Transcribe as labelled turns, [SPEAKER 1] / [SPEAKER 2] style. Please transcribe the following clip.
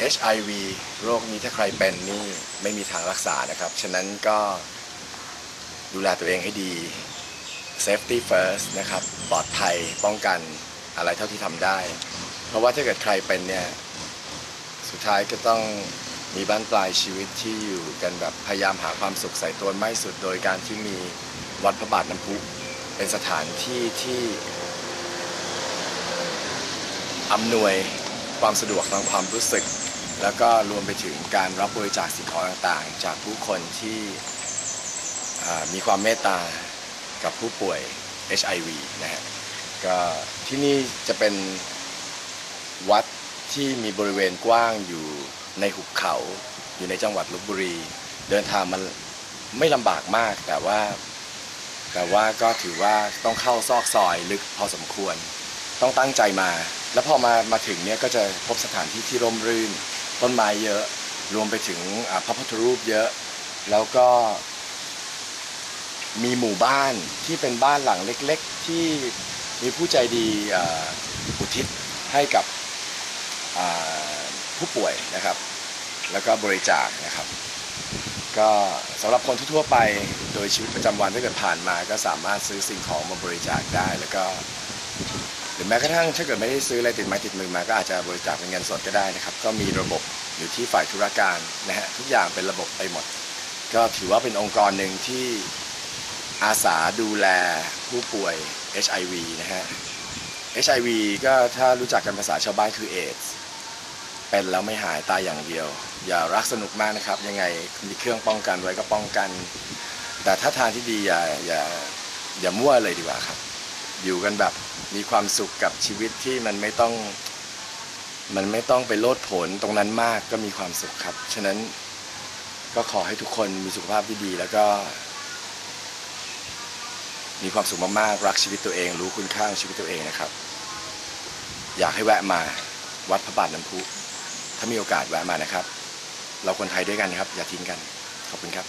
[SPEAKER 1] HIV โรคนี้ถ้าใครเป็นนี่ไม่มีทางรักษานะครับ ฉะนั้นก็ดูแลตัวเองให้ดี safety first นะครับปลอดภัยป้องกันอะไรเท่าที่ทำได้ เพราะว่าถ้าเกิดใครเป็นเนี่ย สุดท้ายก็ต้องมีบ้านปลายชีวิตที่อยู่กันแบบพยายามหาความสุขใส่ตัวไม่สุดโดยการที่มีวัดพระบาทน้ำพุเป็นสถานที่ที่อำนวยความสะดวกทางความรู้สึก แล้วก็รวมไปถึงการรับบริจาคสิ่งของต่างๆ จากผู้คนที่มีความเมตตากับผู้ป่วย HIV นะฮะก็ที่นี่จะเป็นวัดที่มีบริเวณกว้างอยู่ในหุบเขาอยู่ในจังหวัดลบบุรี เดินทางมันไม่ลำบากมากแต่ว่า แต่ว่าก็ถือว่าต้องเข้าซอกซอยลึกพอสมควร ต้องตั้งใจมา แล้วพอมามาถึงเนี่ยก็จะพบสถานที่ที่ร่มรื่น ต้นไม้เยอะ รวมไปถึงพระพุทธรูปเยอะ แล้วก็มีหมู่บ้านที่เป็นบ้านหลังเล็ก ๆ ที่มีผู้ใจดีอุทิศให้กับผู้ป่วยนะครับ แล้วก็บริจาคนะครับ ก็สำหรับคนทั่วไปโดยชีวิตประจำวันถ้าเกิดผ่านมาก็สามารถซื้อสิ่งของมาบริจาคได้แล้วก็ รือแม้กระทั่งถ้าเกิดไม่ได้ซื้ออะไรติดไม้ติดมือมาก็อาจจะบริจาคเป็นเงินสดก็ได้นะครับ ก็มีระบบอยู่ที่ฝ่ายธุรการนะฮะทุกอย่างเป็นระบบไปหมด ก็ถือว่าเป็นองค์กรหนึ่งที่อาสาดูแลผู้ป่วย HIV นะฮะ HIV ก็ถ้ารู้จักกันภาษาชาวบ้านคือเอดส์เป็นแล้วไม่หายตายอย่างเดียว อย่ารักสนุกมากนะครับ ยังไงมีเครื่องป้องกันไว้ก็ป้องกัน แต่ถ้าทางที่ดีอย่าอย่าอย่ามั่วเลยดีกว่าครับ อยู่กันแบบมีความสุขกับชีวิตที่มันไม่ต้อง มันไม่ต้องไปโลดผนตรงนั้นมากก็มีความสุขครับ ฉะนั้นก็ขอให้ทุกคนมีสุขภาพที่ดี แล้วก็ มีความสุขมากๆรักชีวิตตัวเอง รู้คุณค่าของชีวิตตัวเองนะครับ อยากให้แวะมาวัดพระบาทน้ำพุถ้ามีโอกาสแวะมานะครับ เราคนไทยด้วยกันครับ อย่าทิ้งกันขอบคุณครับ